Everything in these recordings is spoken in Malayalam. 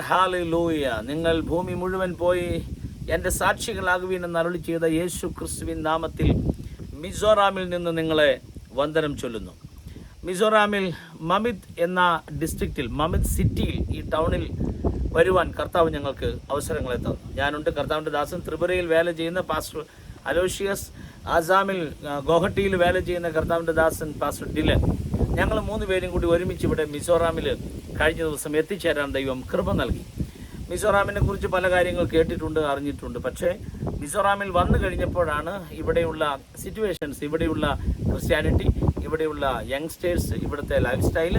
ലോഡ് ഹാലി ലൂയ നിങ്ങൾ ഭൂമി മുഴുവൻ പോയി എന്റെ സാക്ഷികളാകുവീനെന്ന് അരുളി ചെയ്ത യേശു ക്രിസ്തുവിൻ നാമത്തിൽ മിസോറാമിൽ നിന്ന് നിങ്ങളെ വന്ദനം ചൊല്ലുന്നു. മിസോറാമിൽ മമിത് എന്ന ഡിസ്ട്രിക്റ്റിൽ മമിത് സിറ്റിയിൽ ഈ ടൗണിൽ വരുവാൻ കർത്താവ് ഞങ്ങൾക്ക് അവസരങ്ങളെ തന്നു. ഞാനുണ്ട് കർത്താവിന്റെ ദാസൻ. ത്രിപുരയിൽ വേല ചെയ്യുന്ന പാസ്റ്റർ അലോഷ്യസ് ആസാമിൽ ഗോഹട്ടിയിൽ വേല ചെയ്യുന്ന കർത്താവിന്റെ ദാസൻ പാസ്റ്റർ ഡില ഞങ്ങൾ മൂന്ന് പേരും കൂടി ഒരുമിച്ച് ഇവിടെ മിസോറാമിൽ കഴിഞ്ഞ ദിവസം എത്തിച്ചേരാൻ ദൈവം കൃപ നൽകി. മിസോറാമിനെ കുറിച്ച് പല കാര്യങ്ങൾ കേട്ടിട്ടുണ്ട് അറിഞ്ഞിട്ടുണ്ട്. പക്ഷേ മിസോറാമിൽ വന്നു കഴിഞ്ഞപ്പോഴാണ് ഇവിടെയുള്ള സിറ്റുവേഷൻസ് ഇവിടെയുള്ള ക്രിസ്ത്യാനിറ്റി ഇവിടെയുള്ള യങ്സ്റ്റേഴ്സ് ഇവിടുത്തെ ലൈഫ് സ്റ്റൈൽ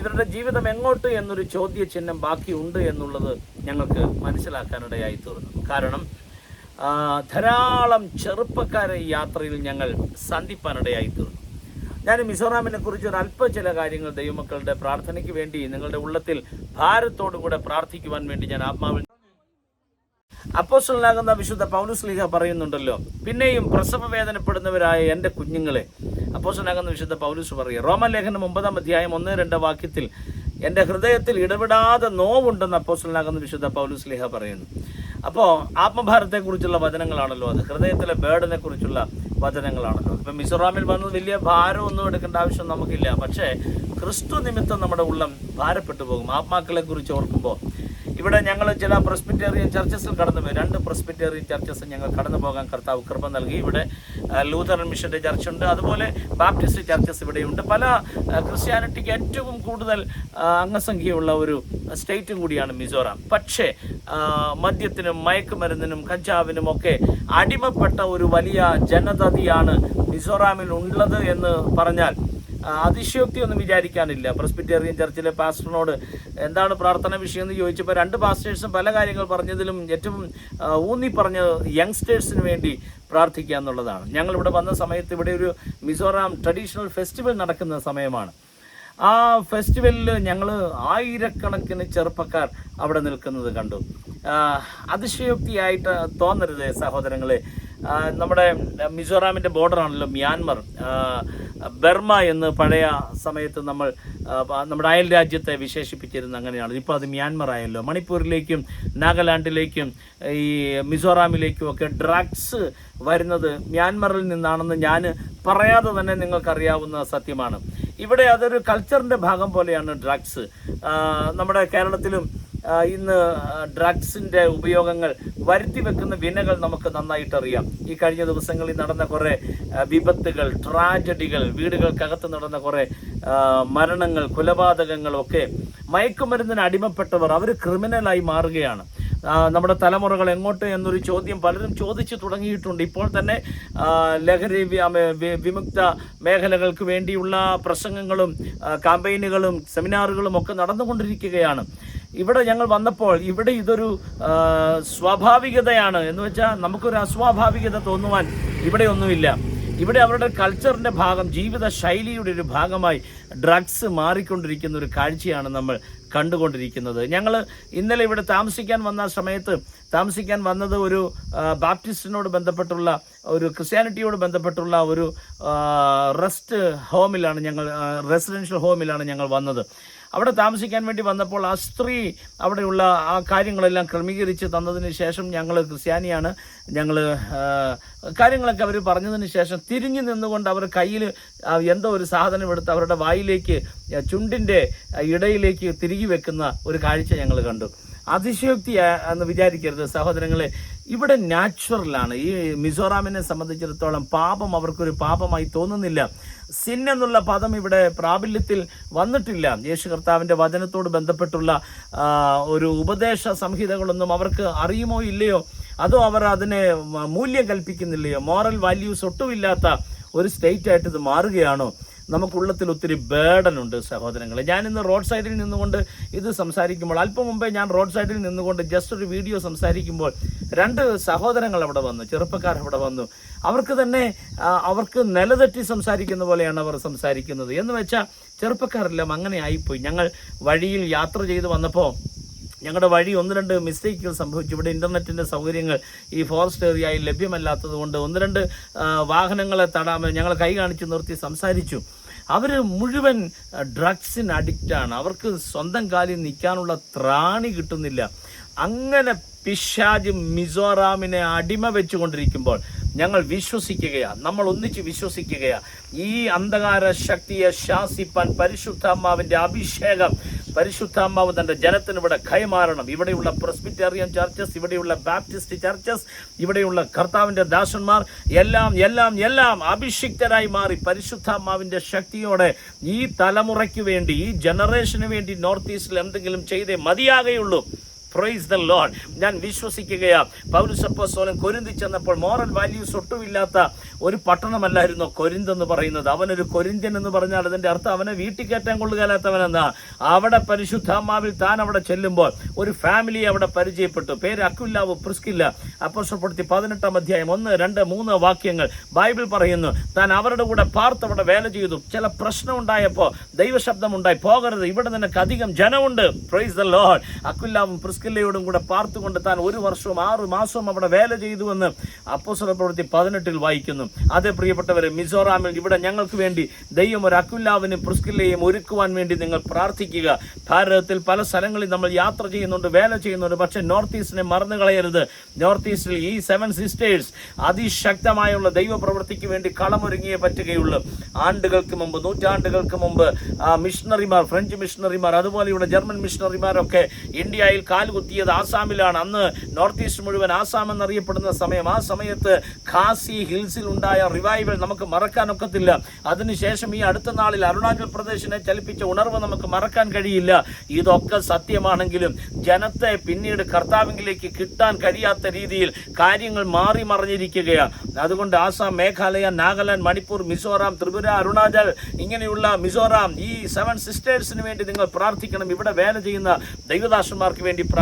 ഇവരുടെ ജീവിതം എങ്ങോട്ട് എന്നൊരു ചോദ്യചിഹ്നം ബാക്കിയുണ്ട് എന്നുള്ളത് ഞങ്ങൾക്ക് മനസ്സിലാക്കാനിടയായി തീർന്നു. കാരണം ധാരാളം ചെറുപ്പക്കാരെ യാത്രയിൽ ഞങ്ങൾ സന്ധിപ്പാനിടയായി തീർന്നു. ഞാൻ മിസോറാമിനെ കുറിച്ച് ഒരു അല്പ ചില കാര്യങ്ങൾ ദൈവമക്കളുടെ പ്രാർത്ഥനയ്ക്ക് വേണ്ടി നിങ്ങളുടെ ഉള്ളത്തിൽ ഭാരത്തോടു കൂടെ പ്രാർത്ഥിക്കുവാൻ വേണ്ടി ഞാൻ ആത്മാവിൽ അപ്പോസ്റ്റലാകുന്ന വിശുദ്ധ പൗലുസ്ലിഹ പറയുന്നുണ്ടല്ലോ പിന്നെയും പ്രസവ വേദനപ്പെടുന്നവരായ എന്റെ കുഞ്ഞുങ്ങളെ. അപ്പോസ്റ്റലാകുന്ന വിശുദ്ധ പൗലുസ് പറയുക റോമലേഖനം ഒമ്പതാം അധ്യായം ഒന്ന് രണ്ട് വാക്യത്തിൽ എന്റെ ഹൃദയത്തിൽ ഇടപെടാതെ നോവുണ്ടെന്ന് അപ്പോസ്റ്റലാകുന്ന വിശുദ്ധ പൗലുസ്ലിഹ പറയുന്നു. അപ്പോൾ ആത്മഭാരത്തെക്കുറിച്ചുള്ള വചനങ്ങളാണല്ലോ അത്. ഹൃദയത്തിലെ ബേഡനെക്കുറിച്ചുള്ള കുറിച്ചുള്ള വചനങ്ങളാണല്ലോ. ഇപ്പം മിസോറാമിൽ വന്നത് വലിയ ഭാരമൊന്നും എടുക്കേണ്ട ആവശ്യം നമുക്കില്ല. പക്ഷേ ക്രിസ്തു നിമിത്തം നമ്മുടെ ഉള്ളം ഭാരപ്പെട്ടു പോകും. ആത്മാക്കളെ കുറിച്ച് ഓർക്കുമ്പോൾ ഇവിടെ ഞങ്ങൾ ചില പ്രസ്പിറ്റേറിയൻ ചർച്ചസിൽ കടന്നു പോയി. രണ്ട് പ്രസ്പിറ്റേറിയൻ ചർച്ചസ് ഞങ്ങൾ കടന്നു പോകാൻ കർത്താവ് കൃപ നൽകി. ഇവിടെ മിഷന്റെ ചർച്ച ഉണ്ട് അതുപോലെ ബാപ്റ്റിസ്റ്റ് ചർച്ചസ് ഇവിടെയുണ്ട്. പല ക്രിസ്ത്യാനിറ്റിക്ക് ഏറ്റവും കൂടുതൽ അംഗസംഖ്യയുള്ള ഒരു സ്റ്റേറ്റും കൂടിയാണ് മിസോറാം. പക്ഷേ മദ്യത്തിനും മയക്കുമരുന്നിനും കഞ്ചാവിനും ഒക്കെ അടിമപ്പെട്ട ഒരു വലിയ ജനതയാണ് മിസോറാമിൽ ഉള്ളത് എന്ന് പറഞ്ഞാൽ ആ, അതിശയോക്തിയൊന്നും വിചാരിക്കാനില്ല. പ്രസ്പിറ്റേറിയൻ ചർച്ചിലെ പാസ്റ്ററിനോട് എന്താണ് പ്രാർത്ഥന വിഷയം എന്ന് ചോദിച്ചപ്പോൾ രണ്ട് പാസ്റ്റേഴ്സും പല കാര്യങ്ങൾ പറഞ്ഞതിലും ഏറ്റവും ഊന്നി പറഞ്ഞത് യങ്സ്റ്റേഴ്സിന് വേണ്ടി പ്രാർത്ഥിക്കുക എന്നുള്ളതാണ്. ഞങ്ങൾ ഇവിടെ വന്ന സമയത്ത് ഇവിടെ ഒരു മിസോറാം ട്രഡീഷണൽ ഫെസ്റ്റിവൽ നടക്കുന്ന സമയമാണ്. ആ ഫെസ്റ്റിവലിൽ ഞങ്ങൾ ആയിരക്കണക്കിന് ചെറുപ്പക്കാർ അവിടെ നിൽക്കുന്നത് കണ്ടു. അതിശയോക്തിയായിട്ട് തോന്നരുത് സഹോദരങ്ങളെ. നമ്മുടെ മിസോറാമിന്റെ ബോർഡറാണല്ലോ മ്യാൻമർ. ബർമ എന്ന് പഴയ സമയത്ത് നമ്മൾ നമ്മുടെ അയൽ രാജ്യത്തെ വിശേഷിപ്പിച്ചിരുന്നത് അങ്ങനെയാണ്. ഇപ്പോൾ അത് മ്യാൻമർ ആയല്ലോ. മണിപ്പൂരിലേക്കും നാഗാലാൻഡിലേക്കും ഈ മിസോറാമിലേക്കും ഒക്കെ ഡ്രഗ്സ് വരുന്നത് മ്യാൻമറിൽ നിന്നാണെന്ന് ഞാൻ പറയാതെ തന്നെ നിങ്ങൾക്കറിയാവുന്ന സത്യമാണ്. ഇവിടെ അതൊരു കൾച്ചറിന്റെ ഭാഗം പോലെയാണ് ഡ്രഗ്സ് നമ്മുടെ കേരളത്തിലും ഇന്ന് ഡ്രഗ്സിന്റെ ഉപയോഗങ്ങൾ വരുത്തി വെക്കുന്ന വിനകൾ നമുക്ക് നന്നായിട്ട് അറിയാം ഈ കഴിഞ്ഞ ദിവസങ്ങളിൽ നടന്ന കുറേ വിപത്തുകൾ ട്രാജഡികൾ വീടുകൾക്കകത്ത് നടന്ന കുറേ മരണങ്ങൾ കൊലപാതകങ്ങളൊക്കെ മയക്കുമരുന്നിന് അടിമപ്പെട്ടവർ അവർ ക്രിമിനലായി മാറുകയാണ്. നമ്മുടെ തലമുറകൾ എങ്ങോട്ട് എന്നൊരു ചോദ്യം പലരും ചോദിച്ചു തുടങ്ങിയിട്ടുണ്ട്. ഇപ്പോൾ തന്നെ ലഹരി വിമുക്ത മേഖലകൾക്ക് വേണ്ടിയുള്ള പ്രസംഗങ്ങളും ക്യാമ്പയിനുകളും സെമിനാറുകളും ഒക്കെ നടന്നുകൊണ്ടിരിക്കുകയാണ്. ഇവിടെ ഞങ്ങൾ വന്നപ്പോൾ ഇവിടെ ഇതൊരു സ്വാഭാവികതയാണ്. എന്ന് വെച്ചാൽ നമുക്കൊരു അസ്വാഭാവികത തോന്നുവാൻ ഇവിടെ ഒന്നുമില്ല. ഇവിടെ അവരുടെ കൾച്ചറിന്റെ ഭാഗം ജീവിത ശൈലിയുടെ ഒരു ഭാഗമായി ഡ്രഗ്സ് മാറിക്കൊണ്ടിരിക്കുന്ന ഒരു കാഴ്ചയാണ് നമ്മൾ കണ്ടുകൊണ്ടിരിക്കുന്നത്. ഞങ്ങൾ ഇന്നലെ ഇവിടെ താമസിക്കാൻ വന്ന സമയത്ത് താമസിക്കാൻ വന്നത് ഒരു ബാപ്റ്റിസ്റ്റിനോട് ബന്ധപ്പെട്ടുള്ള ഒരു ക്രിസ്ത്യാനിറ്റിയോട് ബന്ധപ്പെട്ടുള്ള ഒരു റെസ്റ്റ് ഹോമിലാണ് ഞങ്ങൾ റെസിഡൻഷ്യൽ ഹോമിലാണ് ഞങ്ങൾ വന്നത്. അവിടെ താമസിക്കാൻ വേണ്ടി വന്നപ്പോൾ ആ സ്ത്രീ അവിടെയുള്ള ആ കാര്യങ്ങളെല്ലാം ക്രമീകരിച്ച് തന്നതിന് ശേഷം ഞങ്ങൾ ക്രിസ്ത്യാനിയാണ്. ഞങ്ങൾ കാര്യങ്ങളൊക്കെ അവർ പറഞ്ഞതിന് ശേഷം തിരിഞ്ഞു നിന്നുകൊണ്ട് അവർ കയ്യിൽ എന്തോ ഒരു സാധനം എടുത്ത് അവരുടെ വായിലേക്ക് ചുണ്ടിന്റെ ഇടയിലേക്ക് തിരികെ വെക്കുന്ന ഒരു കാഴ്ച ഞങ്ങൾ കണ്ടു. അതിശയോക്തി എന്ന് വിചാരിക്കരുത് സഹോദരങ്ങളെ. ഇവിടെ നാച്ചുറലാണ് ഈ മിസോറാമിനെ സംബന്ധിച്ചിടത്തോളം പാപം അവർക്കൊരു പാപമായി തോന്നുന്നില്ല. സിൻ എന്നുള്ള പദം ഇവിടെ പ്രാബല്യത്തിൽ വന്നിട്ടില്ല. യേശു കർത്താവിന്റെ വചനത്തോട് ബന്ധപ്പെട്ടുള്ള ഒരു ഉപദേശ സംഹിതകളൊന്നും അവർക്ക് അറിയുമോ ഇല്ലയോ? അതോ അവർ അതിനെ മൂല്യം കൽപ്പിക്കുന്നില്ലയോ? മോറൽ വാല്യൂസ് ഒട്ടുമില്ലാത്ത ഒരു സ്റ്റേറ്റ് ആയിട്ട് ഇത് മാറുകയാണോ? നമുക്കുള്ളത്തിൽ ഒത്തിരി ബേഡൻ ഉണ്ട് സഹോദരങ്ങളെ. ഞാൻ ഇന്ന് റോഡ് സൈഡിൽ നിന്നുകൊണ്ട് ഇത് സംസാരിക്കുമ്പോൾ അല്പം മുമ്പേ ഞാൻ റോഡ് സൈഡിൽ നിന്നുകൊണ്ട് ജസ്റ്റ് ഒരു വീഡിയോ സംസാരിക്കുമ്പോൾ രണ്ട് സഹോദരങ്ങൾ അവിടെ വന്നു ചെറുപ്പക്കാർ അവിടെ വന്നു. അവർക്ക് തന്നെ അവർക്ക് നിലതെറ്റി സംസാരിക്കുന്ന പോലെയാണ് അവർ സംസാരിക്കുന്നത്. എന്ന് വെച്ചാൽ ചെറുപ്പക്കാരെല്ലാം അങ്ങനെ ആയിപ്പോയി. ഞങ്ങൾ വഴിയിൽ യാത്ര ചെയ്ത് വന്നപ്പോൾ ഞങ്ങളുടെ വഴി ഒന്ന് രണ്ട് മിസ്റ്റേക്കുകൾ സംഭവിച്ചു. ഇവിടെ ഇന്റർനെറ്റിന്റെ സൗകര്യങ്ങൾ ഈ ഫോറസ്റ്റ് ഏരിയയിൽ ലഭ്യമല്ലാത്തത് കൊണ്ട് ഒന്ന് രണ്ട് വാഹനങ്ങളെ തടാമ ഞങ്ങൾ കൈ കാണിച്ച് നിർത്തി സംസാരിച്ചു. അവർ മുഴുവൻ ഡ്രഗ്സിന് അഡിക്റ്റാണ് അവർക്ക് സ്വന്തം കാലിൽ നിൽക്കാനുള്ള ത്രാണി കിട്ടുന്നില്ല. അങ്ങനെ പിശാജ് മിസോറാമിനെ അടിമ വെച്ചുകൊണ്ടിരിക്കുമ്പോൾ ഞങ്ങൾ വിശ്വസിക്കുകയാ. നമ്മൾ ഒന്നിച്ച് വിശ്വസിക്കുകയാ. ഈ അന്ധകാര ശക്തിയെ ശാസിപ്പാൻ പരിശുദ്ധാത്മാവിന്റെ അഭിഷേകം പരിശുദ്ധാത്മാവ് തന്റെ ജനത്തിന് ഇവിടെ കൈമാറണം. ഇവിടെയുള്ള പ്രസ്ബിറ്റേറിയൻ ചർച്ചസ് ഇവിടെയുള്ള ബാപ്റ്റിസ്റ്റ് ചർച്ചസ് ഇവിടെയുള്ള കർത്താവിന്റെ ദാസന്മാർ എല്ലാം എല്ലാം എല്ലാം അഭിഷിക്തരായി മാറി പരിശുദ്ധാത്മാവിന്റെ ശക്തിയോടെ ഈ തലമുറയ്ക്ക് വേണ്ടി ഈ ജനറേഷന് വേണ്ടി നോർത്ത് ഈസ്റ്റിൽ എന്തെങ്കിലും ചെയ്തേ മതിയാകെയുള്ളൂ. പ്രൈസ് ദ ലോൺ ഞാൻ വിശ്വസിക്കുകയാ. പൗരസപ്പോസോലൻ കൊരിന്തി ചെന്നപ്പോൾ മോറൽ വാല്യൂസ് ഒട്ടുമില്ലാത്ത ഒരു പട്ടണമല്ലായിരുന്നു കൊരിന്ത് കൊരിന്തെന്ന് പറയുന്നത്. അവനൊരു കൊരിന്ത്യൻ എന്ന് പറഞ്ഞാൽ അതിന്റെ അർത്ഥം അവനെ വീട്ടിൽ കയറ്റാൻ കൊള്ളുകാലാത്തവനെന്നാ അവിടെ പരിശുദ്ധാമാവിൽ താൻ അവിടെ ചെല്ലുമ്പോൾ ഒരു ഫാമിലി അവിടെ പരിചയപ്പെട്ടു. പേര് അക്കുല്ലാവ് പ്രിസ്കില്ല. അപ്പോസ്റ്റപ്പെടുത്തി പതിനെട്ടാം അധ്യായം ഒന്ന് രണ്ട് മൂന്ന് വാക്യങ്ങൾ. ബൈബിൾ പറയുന്നു താൻ അവരുടെ കൂടെ പാർത്ത് അവിടെ വേല ചെയ്തു. ചില പ്രശ്നം ഉണ്ടായപ്പോൾ ദൈവശബ്ദം ഉണ്ടായി. പോകരുത് ഇവിടെ നിനക്ക് അധികം ജനമുണ്ട്. പ്രൈസ് ദ ലോഡ് അക്കുല്ലാവും പ്രിസ്കില്ലയോടും കൂടെ പാർത്തുകൊണ്ട് താൻ ഒരു വർഷവും ആറ് മാസവും അവിടെ വേല ചെയ്തുവെന്ന് അപ്പോസ്വല പ്രവൃത്തി പതിനെട്ടിൽ വായിക്കുന്നു. അതെ പ്രിയപ്പെട്ടവരെ മിസോറാമിൽ ഇവിടെ ഞങ്ങൾക്ക് വേണ്ടി ദൈവം ഒരു അക്കുല്ലാവിനും പ്രിസ്കില്ലയും ഒരുക്കുവാൻ വേണ്ടി നിങ്ങൾ പ്രാർത്ഥിക്കുക. ഭാരതത്തിൽ പല സ്ഥലങ്ങളിൽ നമ്മൾ യാത്ര ചെയ്യുന്നുണ്ട് വേല ചെയ്യുന്നുണ്ട് പക്ഷേ നോർത്ത് ഈസ്റ്റിനെ മറന്നു കളയരുത്. നോർത്ത് ഈസ്റ്റിൽ ഈ സെവൻ സിസ്റ്റേഴ്സ് അതിശക്തമായുള്ള ദൈവ പ്രവൃത്തിക്ക് വേണ്ടി കളമൊരുങ്ങിയേ പറ്റുകയുള്ളൂ. ആണ്ടുകൾക്ക് മുമ്പ് നൂറ്റാണ്ടുകൾക്ക് മുമ്പ് മിഷണറിമാർ ഫ്രഞ്ച് മിഷണറിമാർ അതുപോലെയുള്ള ജർമ്മൻ മിഷണറിമാരൊക്കെ ഇന്ത്യയിൽ കാലുകുത്തിയത് ആസാമിലാണ്. അന്ന് നോർത്ത് ഈസ്റ്റ് മുഴുവൻ ആസാം എന്നറിയപ്പെടുന്ന സമയം. ആ സമയത്ത് ഖാസി ഹിൽസിൽ ഉണ്ടായ റിവൈവൽ നമുക്ക് മറക്കാനൊക്കത്തില്ല അതിനുശേഷം ഈ അടുത്ത നാളിൽ അരുണാചൽ പ്രദേശിനെ ചലിപ്പിച്ച ഉണർവ് നമുക്ക് മറക്കാൻ കഴിയില്ല. ഇതൊക്കെ സത്യമാണെങ്കിലും ജനത്തെ പിന്നീട് കർത്താവിംഗിലേക്ക് കിട്ടാൻ കഴിയാത്ത രീതിയിൽ കാര്യങ്ങൾ മാറി മറിഞ്ഞിരിക്കുകയാണ് അതുകൊണ്ട് ആസാം മേഘാലയ നാഗാലാൻഡ് മണിപ്പൂർ മിസോറാം ത്രിപുര അരുണാചൽ ഇങ്ങനെയുള്ള മിസോറാം ഈ സെവൻ സിസ്റ്റേഴ്സിന് വേണ്ടി നിങ്ങൾ പ്രാർത്ഥിക്കണം. ഇവിടെ വേല ചെയ്യുന്ന ദൈവദാസന്മാർക്ക് വേണ്ടി പ്രാർത്ഥിക്കണം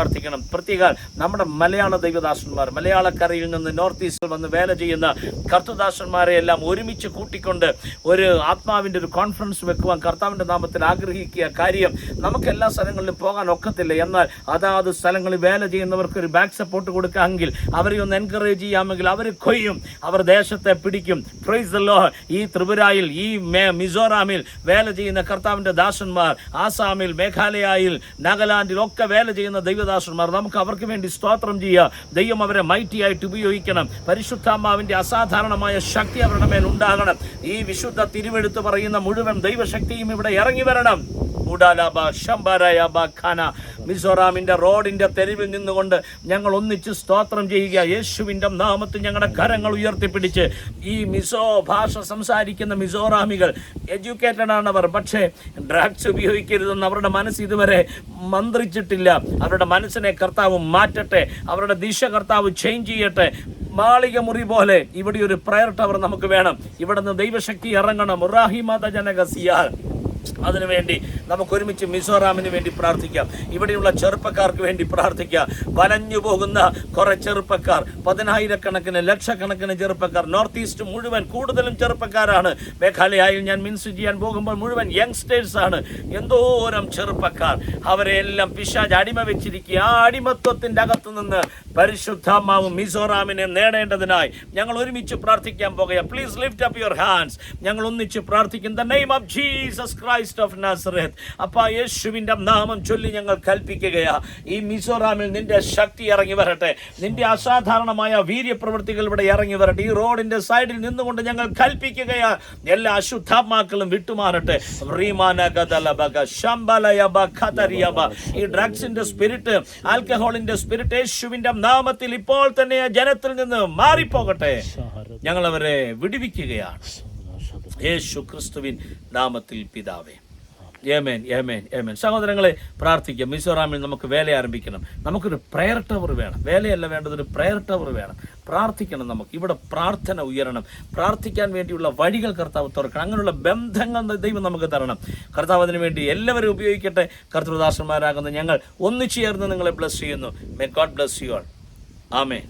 പ്രത്യേക നമ്മുടെ മലയാള ദൈവദാസന്മാർ മലയാളക്കരയിൽ നിന്ന് നോർത്ത് ഈസ്റ്റിൽ വന്ന് വേല ചെയ്യുന്ന കർത്തദാസന്മാരെ എല്ലാം ഒരുമിച്ച് കൂട്ടിക്കൊണ്ട് ഒരു ആത്മാവിന്റെ ഒരു കോൺഫറൻസ് വെക്കുവാൻ കർത്താവിന്റെ നാമത്തിൽ ആഗ്രഹിക്കുക. കാര്യം നമുക്ക് എല്ലാ സ്ഥലങ്ങളിലും പോകാൻ ഒക്കത്തില്ല. എന്നാൽ അതാത് സ്ഥലങ്ങളിൽ വേല ചെയ്യുന്നവർക്ക് ഒരു ബാക്ക് സപ്പോർട്ട് കൊടുക്കാമെങ്കിൽ അവരെ ഒന്ന് എൻകറേജ് ചെയ്യാമെങ്കിൽ അവർ കൊയ്യും. അവർ ദേശത്തെ പിടിക്കും. പ്രൈസ് ലോ ഈ ത്രിപുരയിൽ ഈ മിസോറാമിൽ വേല ചെയ്യുന്ന കർത്താവിന്റെ ദാസന്മാർ ആസാമിൽ മേഘാലയയിൽ നാഗാലാൻഡിൽ ഒക്കെ വേല ചെയ്യുന്ന ദൈവദാസന്മാർ നമുക്ക് അവർക്ക് വേണ്ടി സ്തോത്രം ചെയ്യുക. ദൈവം അവരെ മൈറ്റിയായിട്ട് ഉപയോഗിക്കണം. പരിശുദ്ധാമാവിന്റെ അസാധാരണമായ ശക്തി അവരുടെ മേൽ ഉണ്ടാകണം ഈ വിശുദ്ധ തിരുവെടുത്ത് പറയുന്ന മുഴുവൻ ദൈവശക്തിയും ഇവിടെ ഇറങ്ങി വരണം. ഉഡാലാബ ശംബാരായാബ ഖാന. മിസോറാമിന്റെ റോഡിന്റെ തെരുവിൽ നിന്നുകൊണ്ട് ഞങ്ങൾ ഒന്നിച്ച് സ്തോത്രം ചെയ്യുക. യേശുവിന്റെ നാമത്തിൽ ഞങ്ങളുടെ കരങ്ങൾ ഉയർത്തിപ്പിടിച്ച് ഈ മിസോ ഭാഷ സംസാരിക്കുന്ന മിസോറാമികൾ എഡ്യൂക്കേറ്റഡ് ആണവർ. പക്ഷേ ഡ്രഗ്സ് ഉപയോഗിക്കരുതെന്ന് അവരുടെ മനസ്സ് ഇതുവരെ മന്ത്രിച്ചിട്ടില്ല. അവരുടെ മനസ്സിനെ കർത്താവ് മാറ്റട്ടെ. അവരുടെ ദിശ കർത്താവ് ചേഞ്ച് ചെയ്യട്ടെ. മാളിക മുറി പോലെ ഇവിടെ ഒരു പ്രയർ ടവർ നമുക്ക് വേണം. ഇവിടെ നിന്ന് ദൈവശക്തി ഇറങ്ങണം. റാഹിമാത ജനകസിയാൽ. അതിനുവേണ്ടി നമുക്ക് ഒരുമിച്ച് മിസോറാമിന് വേണ്ടി പ്രാർത്ഥിക്കാം. ഇവിടെയുള്ള ചെറുപ്പക്കാർക്ക് വേണ്ടി പ്രാർത്ഥിക്കാം. വലഞ്ഞു പോകുന്ന കുറെ ചെറുപ്പക്കാർ പതിനായിരക്കണക്കിന് ലക്ഷക്കണക്കിന് ചെറുപ്പക്കാർ നോർത്ത് ഈസ്റ്റ് മുഴുവൻ കൂടുതലും ചെറുപ്പക്കാരാണ്. മേഘാലയയിൽ ഞാൻ മിൻസ് ചെയ്യാൻ പോകുമ്പോൾ മുഴുവൻ യങ്സ്റ്റേഴ്സ് ആണ്. എന്തോരം ചെറുപ്പക്കാർ. അവരെല്ലാം പിശാജ് അടിമ വെച്ചിരിക്കുക. ആ അടിമത്വത്തിന്റെ അകത്തു നിന്ന് പരിശുദ്ധാമാവും മിസോറാമിനെ നേടേണ്ടതിനായി ഞങ്ങൾ ഒരുമിച്ച് പ്രാർത്ഥിക്കാൻ പോകുക please lift up your hands ഞങ്ങൾ ഒന്നിച്ച് പ്രാർത്ഥിക്കും. The name of Jesus Christ of Nazareth അപ്പ യേശുവിന്റെ നാമം ചൊല്ലി ഞങ്ങൾ കൽപ്പിക്കുകയാ. ഈ മിസോറാമിൽ നിന്റെ ശക്തി ഇറങ്ങി വരട്ടെ. നിന്റെ അസാധാരണമായ വീര്യപ്രവൃത്തികൾ ഇവിടെ ഇറങ്ങി വരട്ടെ. ഈ റോഡിന്റെ സൈഡിൽ നിന്നുകൊണ്ട് ഞങ്ങൾ കൽപ്പിക്കുകയാ. എല്ലാ അശുദ്ധാത്മാക്കളും വിട്ടുമാറട്ടെ. ഈ ഡ്രഗ്സിന്റെ സ്പിരിറ്റ് ആൽക്കഹോളിന്റെ സ്പിരിറ്റ് യേശുവിന്റെ നാമത്തിൽ ഇപ്പോൾ തന്നെ ആ ജനത്തിൽ നിന്ന് മാറിപ്പോകട്ടെ. ഞങ്ങൾ അവരെ വിടുവിക്കുകയാണ്. യേശു ക്രിസ്തുവിൻ നാമത്തിൽ പിതാവേ. ഏമേൻ ഏമേൻ ഏമേൻ സഹോദരങ്ങളെ പ്രാർത്ഥിക്കാം. മിസോറാമിൽ നമുക്ക് വേല ആരംഭിക്കണം. നമുക്കൊരു പ്രയർ ടവർ വേണം. വേലയല്ല വേണ്ടത് ഒരു പ്രയർ ടവർ വേണം. പ്രാർത്ഥിക്കണം നമുക്ക്. ഇവിടെ പ്രാർത്ഥന ഉയരണം. പ്രാർത്ഥിക്കാൻ വേണ്ടിയുള്ള വഴികൾ കർത്താവ് തുറക്കണം. അങ്ങനെയുള്ള ബന്ധങ്ങൾ ദൈവം നമുക്ക് തരണം. കർത്താവ് അതിനു വേണ്ടി എല്ലാവരും ഉപയോഗിക്കട്ടെ. കർത്തൃദാസന്മാരാകുന്ന ഞങ്ങൾ ഒന്നിച്ചു ചേർന്ന് നിങ്ങളെ ബ്ലസ് ചെയ്യുന്നു. May God bless you all amen